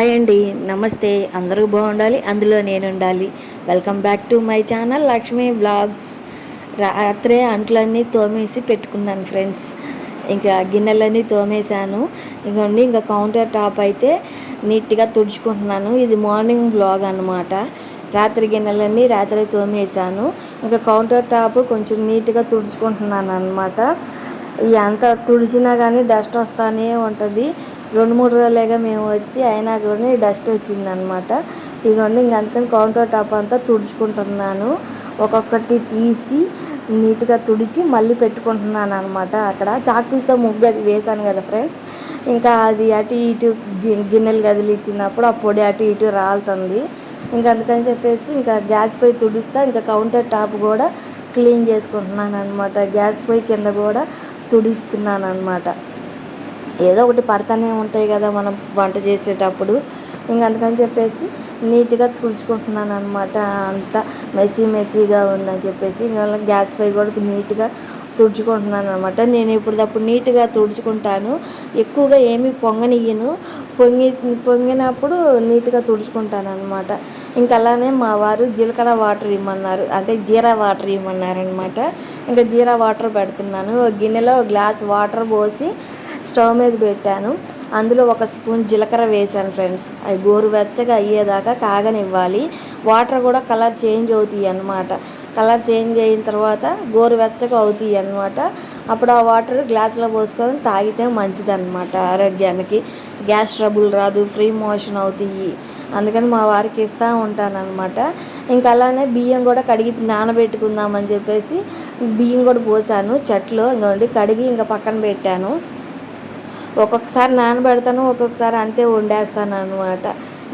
Hi అండి నమస్తే. అందరూ బాగుండాలి అందులో నేను ఉండాలి welcome back to my channel Lakshmi blogs రాత్రే అంట్లన్నీ తోమేసి పెట్టుకున్నాను ఫ్రెండ్స్ ఇంకా గిన్నెలన్నీ తోమేశాను. ఇంకోండి ఇంకా కౌంటర్ టాప్ అయితే నీట్గా తుడుచుకుంటున్నాను. ఇది మార్నింగ్ బ్లాగ్ అనమాట రాత్రి గిన్నెలన్నీ రాత్రి తోమేశాను. ఇంకా కౌంటర్ టాప్ కొంచెం నీట్గా తుడుచుకుంటున్నాను అనమాట ఎంత తుడిచినా కానీ డస్ట్ వస్తానే ఉంటుంది. రెండు మూడు రోజులేగా మేము వచ్చి అయినా కూడా డస్ట్ వచ్చిందనమాట. ఇదిగోండి ఇంక అందుకని కౌంటర్ టాప్ అంతా తుడుచుకుంటున్నాను. ఒక్కొక్కటి తీసి నీట్గా తుడిచి మళ్ళీ పెట్టుకుంటున్నాను అనమాట అక్కడ. చాక్ పీస్తో ముగ్గు అది వేశాను కదా ఫ్రెండ్స్. ఇంకా అది అటు ఇటు గిన్నెలు కదిలిచ్చినప్పుడు ఆ పొడి అటు ఇటు రాలుతుంది. ఇంకా అందుకని చెప్పేసి ఇంకా గ్యాస్ పొయ్యి తుడుస్తా ఇంకా కౌంటర్ టాప్ కూడా క్లీన్ చేసుకుంటున్నాను అనమాట గ్యాస్ పొయ్యి కింద కూడా తుడుస్తున్నాను అనమాట ఏదో ఒకటి పడతానే ఉంటాయి కదా మనం వంట చేసేటప్పుడు. ఇంక అందుకని చెప్పేసి నీట్గా తుడుచుకుంటున్నాను అనమాట అంతా మెస్సీ మెస్సీగా ఉందని చెప్పేసి ఇంకా గ్యాస్ పై కూడా నీట్గా తుడుచుకుంటున్నాను అనమాట నేను ఇప్పుడప్పుడు నీట్గా తుడుచుకుంటాను. ఎక్కువగా ఏమీ పొంగనియ్యను. పొంగి పొంగినప్పుడు నీట్గా తుడుచుకుంటాను అనమాట ఇంకా అలానే మా వారు జీలకర్ర వాటర్ ఇమ్మన్నారు. అంటే జీరా వాటర్ ఇమ్మన్నారు అనమాట ఇంకా జీరా వాటర్ పెడుతున్నాను. గిన్నెలో గ్లాస్ వాటర్ పోసి స్టవ్ మీద పెట్టాను. అందులో ఒక స్పూన్ జీలకర్ర వేసాను ఫ్రెండ్స్. అవి గోరువెచ్చగా అయ్యేదాకా కాగనివ్వాలి. వాటర్ కూడా కలర్ చేంజ్ అవుతాయి అన్నమాట. కలర్ చేంజ్ అయిన తర్వాత గోరువెచ్చగా అవుతాయి అన్నమాట. అప్పుడు ఆ వాటర్ గ్లాసులో పోసుకొని తాగితే మంచిదన్నమాట ఆరోగ్యానికి. గ్యాస్ ట్రబుల్ రాదు ఫ్రీ మోషన్ అవుతాయి. అందుకని మా వారికి ఇస్తూ ఉంటానన్నమాట. ఇంకా అలానే బియ్యం కూడా కడిగి నానబెట్టుకుందామని చెప్పేసి బియ్యం కూడా పోసాను చెట్లు. ఇంకోండి కడిగి ఇంకా పక్కన పెట్టాను. ఒక్కొక్కసారి నానబెడతాను ఒక్కొక్కసారి అంతే వండేస్తాను అనమాట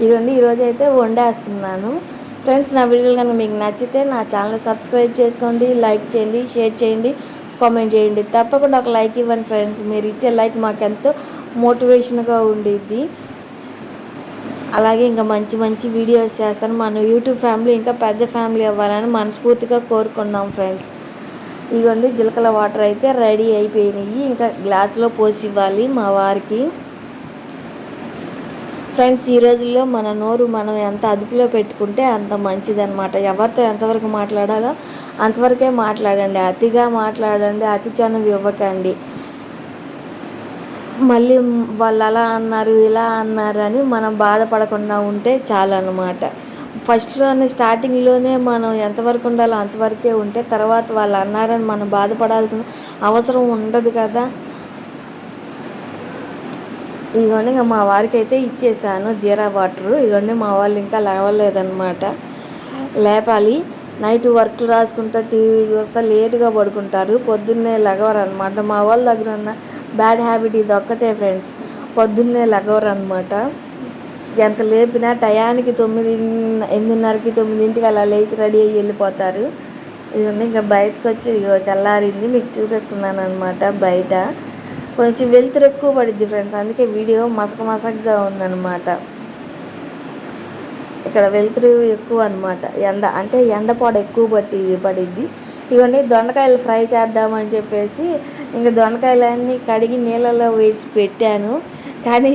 ఇదండి ఈరోజు అయితే వండేస్తున్నాను. ఫ్రెండ్స్ నా వీడియోలు కనుక మీకు నచ్చితే నా ఛానల్ సబ్స్క్రైబ్ చేసుకోండి లైక్ చేయండి షేర్ చేయండి కామెంట్ చేయండి. తప్పకుండా ఒక లైక్ ఇవ్వండి ఫ్రెండ్స్. మీరు ఇచ్చే లైక్ మాకు ఎంతో మోటివేషన్గా ఉండిద్ది. అలాగే ఇంకా మంచి మంచి వీడియోస్ చేస్తాను. మన యూట్యూబ్ ఫ్యామిలీ ఇంకా పెద్ద ఫ్యామిలీ అవ్వాలని మనస్ఫూర్తిగా కోరుకున్నాం ఫ్రెండ్స్. ఇగోండి జీలకల వాటర్ అయితే రెడీ అయిపోయినాయి. ఇంకా గ్లాసులో పోసి ఇవ్వాలి మా వారికి. ఫ్రెండ్స్ ఈ రోజుల్లో మన నోరు మనం ఎంత అదుపులో పెట్టుకుంటే అంత మంచిదన్నమాట. ఎవరితో ఎంతవరకు మాట్లాడాలో అంతవరకే మాట్లాడండి. అతిగా మాట్లాడండి అతి చనువు ఇవ్వకండి. మళ్ళీ వాళ్ళు అలా అన్నారు ఇలా అన్నారు అని మనం బాధపడకుండా ఉంటే చాలన్నమాట. ఫస్ట్లోనే స్టార్టింగ్లోనే మనం ఎంతవరకు ఉండాలో అంతవరకే ఉంటే తర్వాత వాళ్ళు అన్నారని మనం బాధపడాల్సిన అవసరం ఉండదు కదా. ఇదిగోండి ఇంకా మా వారికి అయితే ఇచ్చేసాను జీరా వాటర్. ఇదిగోండి మా వాళ్ళు ఇంకా లేవలేదన్నమాట. లేపాలి. నైట్ వర్క్లు రాసుకుంటా టీవీ చూస్తా లేటుగా పడుకుంటారు. పొద్దున్నే లగవరు అనమాట మా వాళ్ళ దగ్గర ఉన్న బ్యాడ్ హ్యాబిట్ ఇది ఒక్కటే ఫ్రెండ్స్. పొద్దున్నే లగవరు అనమాట ఎంత లేపినా టయానికి తొమ్మిది ఎనిమిదిన్నరకి తొమ్మిదింటికి అలా లేచి రెడీ అయ్యి వెళ్ళిపోతారు. ఇదిగోండి ఇంకా బయటకు వచ్చి ఇదిగో తెల్లారింది మీకు చూపిస్తున్నాను అనమాట బయట. కొంచెం వెలుతురు ఎక్కువ పడిద్ది ఫ్రెండ్స్ అందుకే వీడియో మసక మసకగా ఉందన్నమాట. ఇక్కడ వెలుతురు ఎక్కువ అనమాట ఎండ అంటే ఎండ పొడ ఎక్కువ పట్టి పడిద్ది. ఇవన్నీ దొండకాయలు ఫ్రై చేద్దామని చెప్పేసి ఇంకా దొండకాయలన్నీ కడిగి నీళ్ళలో వేసి పెట్టాను. కానీ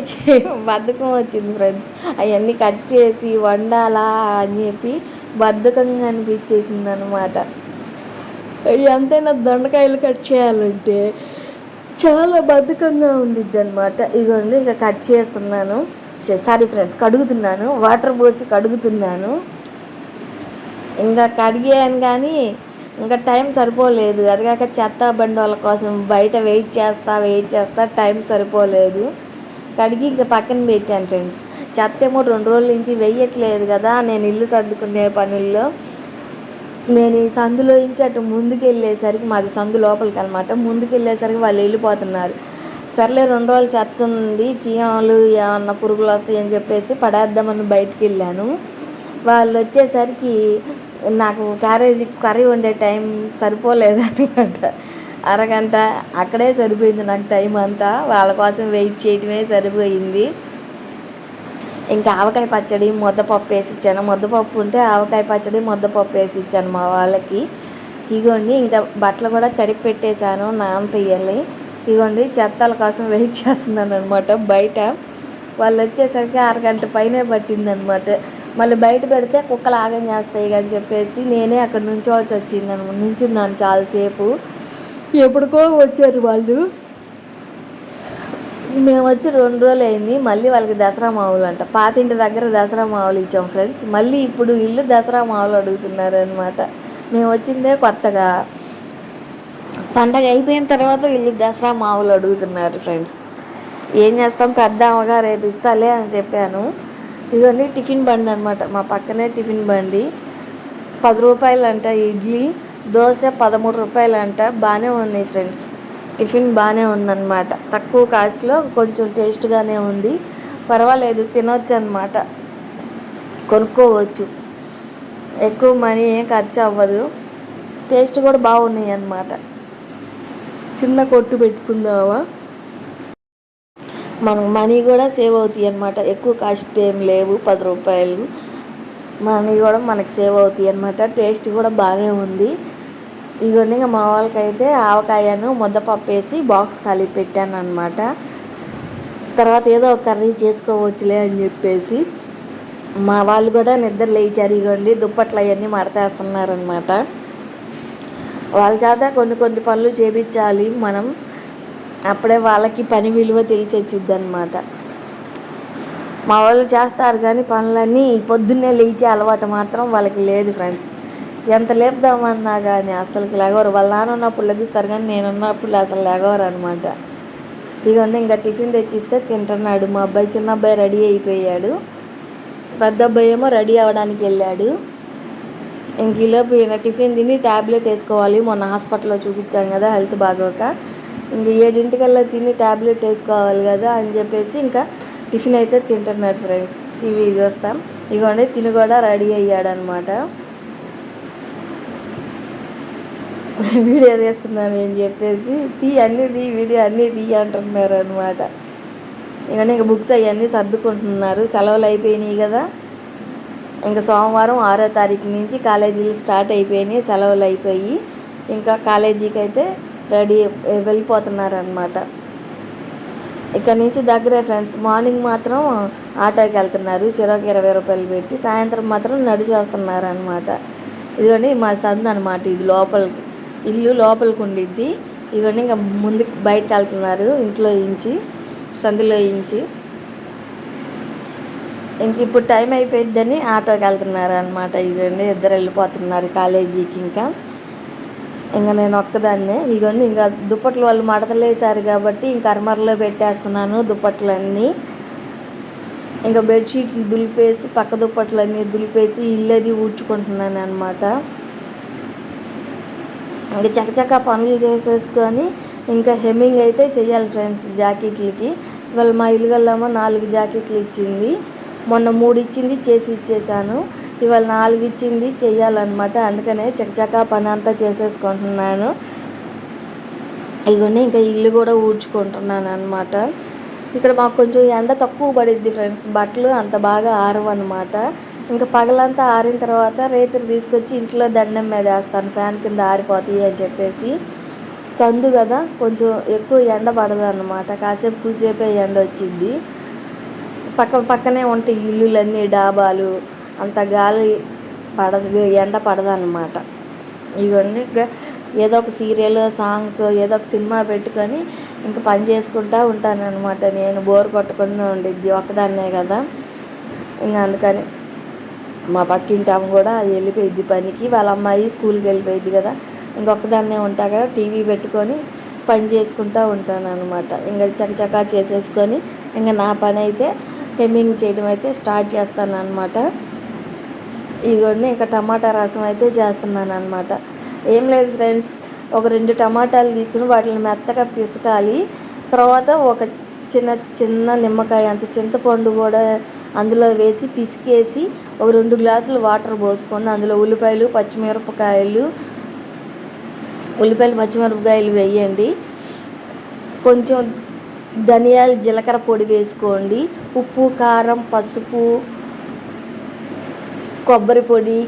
బద్ధకం వచ్చింది ఫ్రెండ్స్. అవన్నీ కట్ చేసి వండాలా అని చెప్పి బద్ధకంగా అనిపించేసింది అనమాట ఎంతైనా దొండకాయలు కట్ చేయాలంటే చాలా బద్ధకంగా ఉండిద్ది అనమాట ఇదిగోండి ఇంకా కట్ చేస్తున్నాను. Sorry friends కడుగుతున్నాను. వాటర్ పోసి కడుగుతున్నాను. ఇంకా కడిగాను కానీ ఇంకా టైం సరిపోలేదు. అదిగాక చెత్త బండి వాళ్ళ కోసం బయట వెయిట్ చేస్తా వెయిట్ చేస్తా టైం సరిపోలేదు. కడిగి ఇంకా పక్కన పెట్టాను ఫ్రెండ్స్. చెత్త ఏమో రెండు రోజుల నుంచి వెయ్యట్లేదు కదా నేను ఇల్లు సర్దుకునే పనుల్లో. నేను ఈ సందులో నుంచి అటు ముందుకు వెళ్ళేసరికి మాది సందు లోపలికి అనమాట ముందుకు వెళ్ళేసరికి వాళ్ళు వెళ్ళిపోతున్నారు. సర్లే రెండు రోజులు చెత్త ఉంది చీమలు ఏమన్నా పురుగులు వస్తాయని చెప్పేసి పడేద్దామని బయటికి వెళ్ళాను. వాళ్ళు వచ్చేసరికి నాకు క్యారేజీ కర్రీ వండే టైం సరిపోలేదు అనమాట అరగంట అక్కడే సరిపోయింది నాకు టైం అంతా. వాళ్ళ కోసం వెయిట్ చేయడమే సరిపోయింది. ఇంకా ఆవకాయ పచ్చడి ముద్దపప్పు వేసి ఇచ్చాను. ముద్దపప్పు ఉంటే ఆవకాయ పచ్చడి ముద్దపప్పు వేసి ఇచ్చాను మా వాళ్ళకి. ఇగోండి ఇంకా బట్టలు కూడా తడిపి పెట్టేశాను నాన్న తీయాలి ఇగోండి చెత్తల కోసం వెయిట్ చేస్తున్నాను అనమాట బయట. వాళ్ళు వచ్చేసరికి అరగంట పైనే పట్టిందనమాట మళ్ళీ బయట పెడితే కుక్కలు ఆగం చేస్తాయి అని చెప్పేసి నేనే అక్కడ నుంచోవాల్సి వచ్చింది అనమాట. నుంచున్నాను చాలాసేపు. ఎప్పుడుకో వచ్చారు వాళ్ళు. మేము వచ్చి రెండు రోజులు అయింది. మళ్ళీ వాళ్ళకి దసరా మావులు అంట. పాతింటి దగ్గర దసరా మావులు ఇచ్చాం ఫ్రెండ్స్. మళ్ళీ ఇప్పుడు ఇల్లు దసరా మావులు అడుగుతున్నారు అనమాట. మేము వచ్చిందే కొత్తగా. పండగ అయిపోయిన తర్వాత వీళ్ళు దసరా మావులు అడుగుతున్నారు ఫ్రెండ్స్. ఏం చేస్తాం? పెద్ద అమ్మగారు రేపు ఇస్తాలే అని చెప్పాను. ఇదండి టిఫిన్ బండి అనమాట మా పక్కనే టిఫిన్ బండి. పది రూపాయలు అంట ఇడ్లీ దోశ పదమూడు రూపాయలు అంట బాగానే ఉన్నాయి ఫ్రెండ్స్. టిఫిన్ బాగానే ఉందన్నమాట. తక్కువ కాస్ట్లో కొంచెం టేస్ట్గానే ఉంది. పర్వాలేదు తినొచ్చు అనమాట కొనుక్కోవచ్చు. ఎక్కువ మనీ ఏం ఖర్చు అవ్వదు. టేస్ట్ కూడా బాగున్నాయి అన్నమాట చిన్న కొట్టు పెట్టుకుందామా? మన మనీ కూడా సేవ్ అవుతాయి అన్నమాట. ఎక్కువ కాస్ట్ ఏం లేవు పది రూపాయలు. మనీ కూడా మనకి సేవ్ అవుతాయి అన్నమాట. టేస్ట్ కూడా బాగానే ఉంది. ఇవన్నీ ఇంకా మా వాళ్ళకైతే ఆవకాయను ముద్దపప్పు వేసి బాక్స్ కలిపి పెట్టాను అనమాట తర్వాత ఏదో ఒక కర్రీ చేసుకోవచ్చులే అని చెప్పేసి మా వాళ్ళు కూడా నిద్ర లేచారు ఇవ్వండి దుప్పట్లు అవన్నీ మడతేస్తున్నారనమాట వాళ్ళ చేత కొన్ని కొన్ని పనులు చేపించాలి మనం. అప్పుడే వాళ్ళకి పని విలువ తెలిసి వచ్చింది అనమాట మా వాళ్ళు చేస్తారు కానీ పనులన్నీ పొద్దున్నే లేచే అలవాటు మాత్రం వాళ్ళకి లేదు ఫ్రెండ్స్. ఎంత లేపుదామన్నా కానీ అసలుకి లేగవరు. వాళ్ళ నాన్న ఉన్నప్పుడు లెగిస్తారు కానీ నేను ఉన్నప్పుడు అసలు లేగవరు అనమాట ఇదిగోండి ఇంకా టిఫిన్ తెచ్చిస్తే తింటున్నాడు. మా అబ్బాయి చిన్న అబ్బాయి రెడీ అయిపోయాడు. పెద్ద అబ్బాయి ఏమో రెడీ అవ్వడానికి వెళ్ళాడు. ఇంక ఈలోపు ఈయన టిఫిన్ తిని ట్యాబ్లెట్ వేసుకోవాలి. మొన్న హాస్పిటల్లో చూపించాం కదా హెల్త్ బాగోక. ఇంక ఏడింటికల్లా తిని ట్యాబ్లెట్ వేసుకోవాలి కదా అని చెప్పేసి ఇంకా టిఫిన్ అయితే తింటున్నారు ఫ్రెండ్స్. టీవీ చూస్తాం. ఇగోండి తిని కూడా రెడీ అయ్యాడనమాట. వీడియో తీస్తున్నాను అని చెప్పేసి తీ అన్నీ తీ వీడియో అన్నీ తీ అంటున్నారు అనమాట ఇవన్నీ ఇంకా బుక్స్ అవన్నీ సర్దుకుంటున్నారు. సెలవులు అయిపోయినాయి కదా. ఇంకా సోమవారం ఆరో తారీఖు నుంచి కాలేజీలు స్టార్ట్ అయిపోయినాయి సెలవులు అయిపోయి. ఇంకా కాలేజీకి అయితే రెడీ వెళ్ళిపోతున్నారు అనమాట ఇక్కడ నుంచి దగ్గరే ఫ్రెండ్స్ మార్నింగ్ మాత్రం ఆటోకి వెళ్తున్నారు. చెరోకి ఇరవై రూపాయలు పెట్టి సాయంత్రం మాత్రం నడిచేస్తున్నారు అనమాట ఇదిగోండి మా సందు అనమాట ఇది లోపలికి ఇల్లు లోపలికి ఉండిద్ది. ఇవన్నీ ఇంకా ముందుకు బయటకు వెళ్తున్నారు ఇంట్లో ఇంచి సందులో ఇంచి ఇంక ఇప్పుడు టైం అయిపోయిద్దని ఆటోకి వెళ్తున్నారు అనమాట ఇదండి ఇద్దరు వెళ్ళిపోతున్నారు కాలేజీకి ఇంకా. ఇంకా నేను ఒక్కదాన్నే. ఇగోండి ఇంకా దుప్పట్లు వాళ్ళు మడతలేసారు కాబట్టి ఇంక అర్మర్లో పెట్టేస్తున్నాను దుప్పట్లన్నీ. ఇంకా బెడ్షీట్లు దులిపేసి పక్క దుప్పట్లన్నీ దులిపేసి ఇల్లది ఊడ్చుకుంటున్నాను అనమాట ఇంకా చకచక పనులు చేసేసుకొని ఇంకా హెమ్మింగ్ అయితే చేయాలి ఫ్రెండ్స్ జాకెట్లకి. ఇవాళ మా ఇల్లుగల్లమ్మ నాలుగు జాకెట్లు ఇచ్చింది. మొన్న మూడు ఇచ్చింది చేసి ఇచ్చేసాను ఇవాళ నాలుగు ఇచ్చింది చెయ్యాలన్నమాట. అందుకనే చకచకా పని అంతా చేసేసుకుంటున్నాను. ఇవన్నీ ఇంకా ఇల్లు కూడా ఊడ్చుకుంటున్నాను అనమాట ఇక్కడ మాకు కొంచెం ఎండ తక్కువ పడిద్ది ఫ్రెండ్స్. బట్టలు అంత బాగా ఆరవన్నమాట. ఇంకా పగలంతా ఆరిన తర్వాత రేతులు తీసుకొచ్చి ఇంట్లో దండం మీద వేస్తాను. ఫ్యాన్ కింద ఆరిపోతాయి అని చెప్పేసి. సందు కదా కొంచెం ఎక్కువ ఎండ పడదు అనమాట కాసేపు కూసేపే ఎండ వచ్చింది పక్క పక్కనే ఉంటాయి ఇల్లులన్నీ డాబాలు. అంత గాలి పడదు ఎండ పడదన్నమాట. ఇవన్నీ ఇంకా ఏదో ఒక సీరియల్ సాంగ్స్ ఏదో ఒక సినిమా పెట్టుకొని ఇంకా పని చేసుకుంటూ ఉంటాను అనమాట నేను బోర్ కొట్టకుండా ఉండిద్ది ఒకదాన్నే కదా. ఇంకా అందుకని మా పక్కింటి ఆమె కూడా వెళ్ళిపోయిద్ది పనికి. వాళ్ళ అమ్మాయి స్కూల్కి వెళ్ళిపోయిద్ది కదా. ఇంకొకదాన్నే ఉంటా కదా టీవీ పెట్టుకొని పని చేసుకుంటూ ఉంటాను అనమాట ఇంకా చకచకా చేసేసుకొని ఇంకా నా పని అయితే హెమ్మింగ్ చేయడం అయితే స్టార్ట్ చేస్తాను అనమాట ఇదిగోండి ఇంకా టమాటా రసం అయితే చేస్తున్నాను అనమాట ఏం లేదు ఫ్రెండ్స్ ఒక రెండు టమాటాలు తీసుకుని వాటిని మెత్తగా పిసకాలి. తర్వాత ఒక చిన్న చిన్న నిమ్మకాయ అంత చింతపండు కూడా అందులో వేసి పిసికేసి ఒక రెండు గ్లాసులు వాటర్ పోసుకోండి అందులో ఉల్లిపాయలు పచ్చిమిరపకాయలు ఉల్లిపాయలు పచ్చిమిరపకాయలు వేయండి. కొంచెం ధనియాలు జీలకర్ర పొడి వేసుకోండి. ఉప్పు కారం పసుపు కొబ్బరి పొడి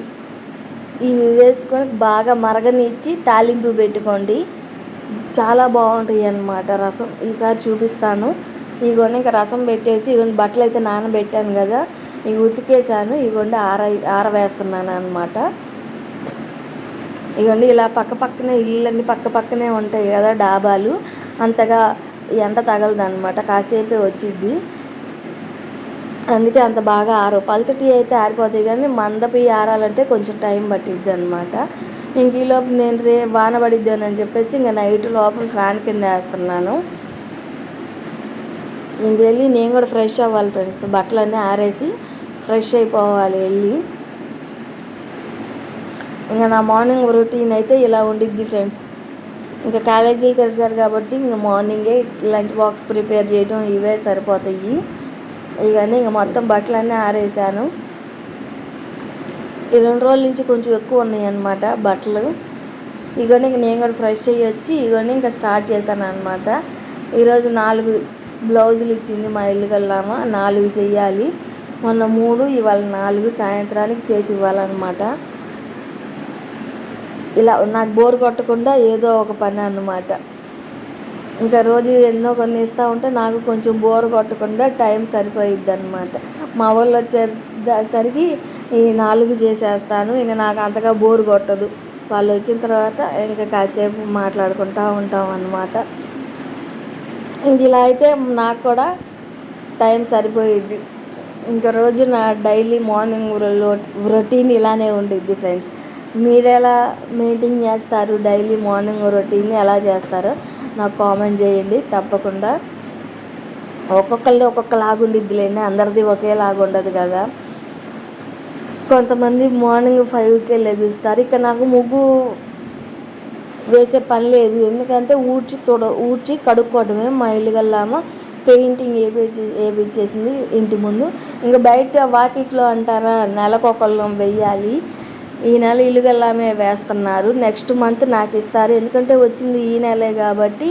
ఇవి వేసుకొని బాగా మరగనిచ్చి తాలింపు పెట్టుకోండి. చాలా బాగుంటాయి అన్నమాట రసం. ఈసారి చూపిస్తాను. ఇగోండి ఇంకా రసం పెట్టేసి ఇగోండి బట్టలు అయితే నానబెట్టాను కదా ఇక ఉతికేసాను. ఇగోండి ఆర ఆరవేస్తున్నాను అనమాట ఇగోండి ఇలా పక్క పక్కనే ఇళ్ళన్నీ పక్క పక్కనే ఉంటాయి కదా డాబాలు. అంతగా ఎండ తగలదనమాట కాసేపే వచ్చిద్ది. అందుకే అంత బాగా ఆరు పల్చటి అయితే ఆరిపోతాయి కానీ మందపి ఆరాలంటే కొంచెం టైం పట్టిద్ది అనమాట ఇంక ఈలోపు నేను రే వాన పడిద్ది అని చెప్పేసి ఇంకా నైట్ లోపల ఫ్యాన్ కింద వేస్తున్నాను. ఇంక వెళ్ళి నేను కూడా ఫ్రెష్ అవ్వాలి ఫ్రెండ్స్. బట్టలన్నీ ఆరేసి ఫ్రెష్ అయిపోవాలి వెళ్ళి. ఇంకా నా మార్నింగ్ రొటీన్ అయితే ఇలా ఉండిద్ది ఫ్రెండ్స్. ఇంకా కాలేజీలు తెరిచారు కాబట్టి ఇంక మార్నింగే లంచ్ బాక్స్ ప్రిపేర్ చేయడం ఇవే సరిపోతాయి. ఇవన్నీ ఇంక మొత్తం బట్టలన్నీ ఆరేసాను. ఈ రెండు రోజుల నుంచి కొంచెం ఎక్కువ ఉన్నాయి అన్నమాట బట్టలు. ఇవన్నీ ఇంక నేను కూడా ఫ్రెష్ అయ్యి వచ్చి ఇవన్నీ ఇంకా స్టార్ట్ చేశాను అనమాట ఈరోజు నాలుగు బ్లౌజులు ఇచ్చింది మా ఇల్లు కల్లామా నాలుగు చెయ్యాలి మొన్న మూడు ఇవాళ నాలుగు సాయంత్రానికి చేసి ఇవ్వాలన్నమాట. ఇలా నాకు బోర్ కొట్టకుండా ఏదో ఒక పని అన్నమాట. ఇంకా రోజు ఎన్నో కొన్ని ఇస్తూ ఉంటే నాకు కొంచెం బోర్ కొట్టకుండా టైం సరిపోయిద్ది అనమాట మా వాళ్ళు వచ్చేసరికి ఈ నాలుగు చేసేస్తాను ఇంకా నాకు అంతగా బోర్ కొట్టదు. వాళ్ళు వచ్చిన తర్వాత ఇంకా కాసేపు మాట్లాడుకుంటూ ఉంటాం అన్నమాట. ఇంక ఇలా అయితే నాకు కూడా టైం సరిపోయిద్ది. ఇంకా రోజు నా డైలీ మార్నింగ్ రొటీన్ ఇలానే ఉండిద్ది ఫ్రెండ్స్. మీరు ఎలా మెయింటైన్ చేస్తారు డైలీ మార్నింగ్ రొటీన్ ఎలా చేస్తారో నాకు కామెంట్ చేయండి తప్పకుండా. ఒక్కొక్కరిది ఒక్కొక్కలాగా ఉండిద్దిలేండి అందరిది ఒకేలాగా ఉండదు కదా. కొంతమంది మార్నింగ్ ఫైవ్కే లెగుస్తారు ఇక నాకు ముగ్గు వేసే పని లేదు. ఎందుకంటే ఊడ్చి తొడ ఊడ్చి కడుక్కోవడమే మా ఇల్లు గల్లామ పెయింటింగ్ వేపించే వేపించేసింది ఇంటి ముందు. ఇంకా బయట వాకిట్లో అంటారా నెలకొకళ్ళం వెయ్యాలి ఈ నెల ఇల్లు గల్లామే వేస్తున్నారు. నెక్స్ట్ మంత్ నాకు ఇస్తారు. ఎందుకంటే వచ్చింది ఈ నెలే కాబట్టి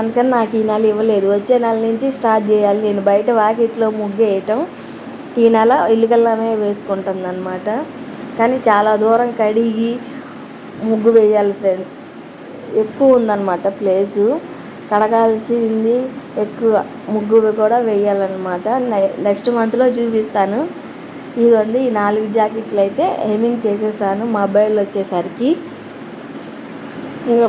అందుకని నాకు ఈ నెల ఇవ్వలేదు. వచ్చే నెల నుంచి స్టార్ట్ చేయాలి. నేను బయట వాకిట్లో ముగ్గేయటం. ఈ నెల ఇల్లుగల్లామే వేసుకుంటుంది అనమాట కానీ చాలా దూరం కడిగి ముగ్గు వేయాలి ఫ్రెండ్స్. ఎక్కువ ఉందన్నమాట ప్లేసు. కడగాల్సింది ఎక్కువ ముగ్గు కూడా వేయాలన్నమాట. నెక్స్ట్ మంత్లో చూపిస్తాను. ఇదిగోండి ఈ నాలుగు జాకెట్లు అయితే హెమింగ్ చేసేసాను. మొబైల్ వచ్చేసరికి. ఇంకా